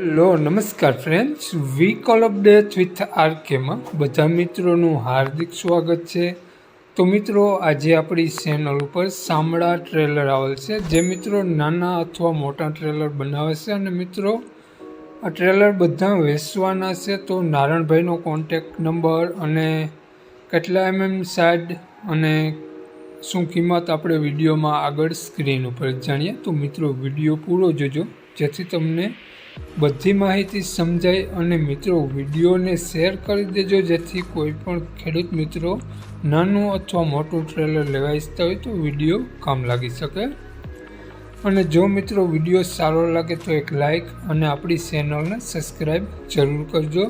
Hello, નમસ્કાર friends we call of death with આરકેમાં બધા મિત્રોનું હાર્દિક સ્વાગત છે. તો મિત્રો, આજે આપણી ચેનલ ઉપર સામળા ટ્રેલર આવેલ છે, જે મિત્રો નાના અથવા મોટા ટ્રેલર બનાવે છે. અને મિત્રો, આ ટ્રેલર બધા વેચવાના છે, તો નારણભાઈનો કોન્ટેક નંબર અને કેટલા એમએમ સાઈડ અને શું કિંમત આપણે વિડીયોમાં આગળ સ્ક્રીન ઉપર જાણીએ. તો મિત્રો, વીડિયો પૂરો જોજો, જેથી તમને બધી માહિતી સમજાય અને મિત્રો વિડીયોને શેર કરી દેજો જેથી કોઈ પણ ખેડૂત મિત્રો નાનું અથવા મોટું ટ્રેલર લેવા ઈચ્છતા હોય તો વીડિયો કામ લાગી શકે. અને જો મિત્રો વીડિયો સારો લાગે તો એક લાઈક અને આપણી ચેનલને સબસ્ક્રાઈબ જરૂર કરજો.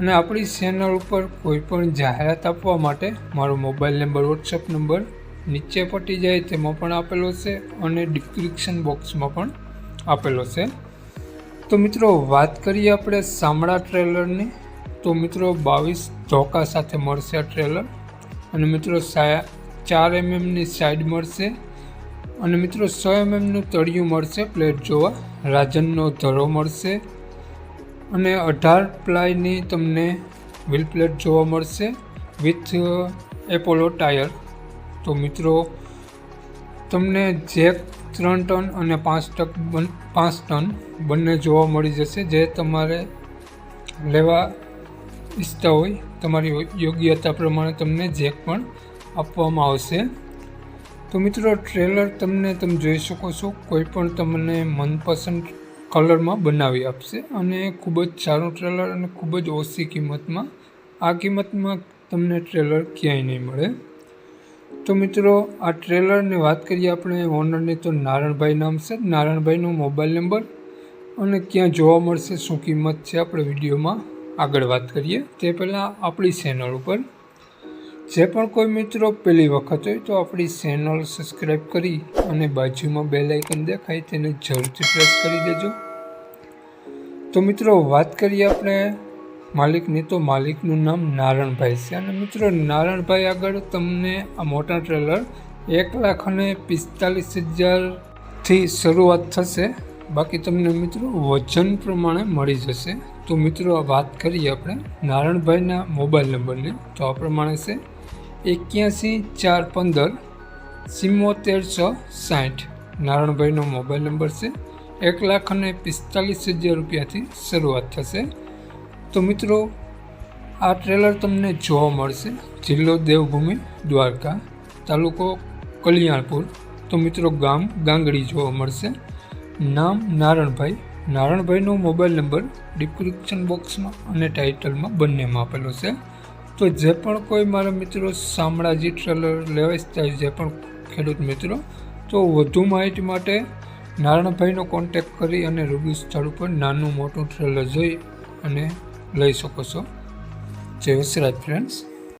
અને આપણી ચેનલ ઉપર કોઈ પણ જાહેરાત આપવા માટે મારો મોબાઈલ નંબર વોટ્સઅપ નંબર નીચે પટી જાય તેમાં પણ આપેલો છે અને ડિસ્ક્રિપ્શન બોક્સમાં પણ આપેલો છે. તો મિત્રો, વાત કરીએ આપણે સામળા ટ્રેલરની. તો મિત્રો, બાવીસ ધોકા સાથે મળશે આ ટ્રેલર. અને મિત્રો ચાર એમએમની સાઈડ મળશે. અને મિત્રો, સો એમએમનું તળિયું મળશે પ્લેટ જોવા. રાજનનો ધરો મળશે. અને અઢાર પ્લાયની તમને વ્હીલ પ્લેટ જોવા મળશે વિથ એપોલો ટાયર તો મિત્રો, તમને જેક ત્રણ ટન અને પાંચ ટક બન, પાંચ ટન બંને જોવા મળી જશે. જે તમારે લેવા ઈચ્છતા હોય, તમારી યોગ્યતા પ્રમાણે તમને જેક પણ આપવામાં આવશે. તો મિત્રો, ટ્રેલર તમને તમે જોઈ શકો છો. કોઈ પણ તમને મનપસંદ કલરમાં બનાવી આપશે અને ખૂબ જ સારું ટ્રેલર અને ખૂબ જ ઓછી કિંમતમાં. આ કિંમતમાં તમને ટ્રેલર ક્યાંય નહીં મળે. તો મિત્રો, આ ટ્રેલરની વાત કરીએ આપણે. ઓનરની તો નારણભાઈ નામ છે. નારણભાઈનો મોબાઈલ નંબર અને ક્યાં જોવા મળશે, શું કિંમત છે, આપણે વિડીયોમાં આગળ વાત કરીએ. તે પહેલાં આપણી ચેનલ ઉપર. જે પણ કોઈ મિત્રો પહેલી વખત હોય તો આપણી ચેનલ સબસ્ક્રાઈબ કરી અને બાજુમાં બે લાઇકન દેખાય તેને જરૂરથી પ્રેસ કરી દેજો. તો મિત્રો, વાત કરીએ આપણે માલિકની તો માલિકનું નામ નારણભાઈ છે. અને મિત્રો, નારણભાઈ આગળ તમને આ મોટા ટ્રેલર એક લાખ અને પિસ્તાલીસ હજારથી શરૂઆત થશે. બાકી તમને મિત્રો વજન પ્રમાણે મળી જશે. તો મિત્રો, આ વાત કરીએ આપણે નારણભાઈના મોબાઈલ નંબરની. તો આ પ્રમાણે છે એક્યાસી ચાર પંદર સિમોતેર છ સાઠ. નારણભાઈનો મોબાઈલ નંબર છે એક લાખ અને પિસ્તાલીસ હજાર રૂપિયાથી શરૂઆત થશે. તો મિત્રો, આ ટ્રેલર તમને જોવા મળશે. જિલ્લો દેવભૂમિ, દ્વારકા, તાલુકો કલ્યાણપુર. તો મિત્રો, ગામ ગાંગડી જોવા મળશે. નામ નારણભાઈ. નારણભાઈનો મોબાઈલ નંબર ડિસ્ક્રિપ્શન બોક્સમાં અને ટાઇટલમાં બંનેમાં આપેલો છે. તો જે પણ કોઈ મારા મિત્રો શામળાજી ટ્રેલર લેવા ઇચ્છતા જે પણ ખેડૂત મિત્રો, તો વધુ માહિતી માટે નારણભાઈનો કોન્ટેક્ટ કરી અને રૂબી સ્થળ ઉપર નાનું મોટું ટ્રેલર જોઈ અને લઈ શકો છો. જય રાજ ફ્રેન્ડ્સ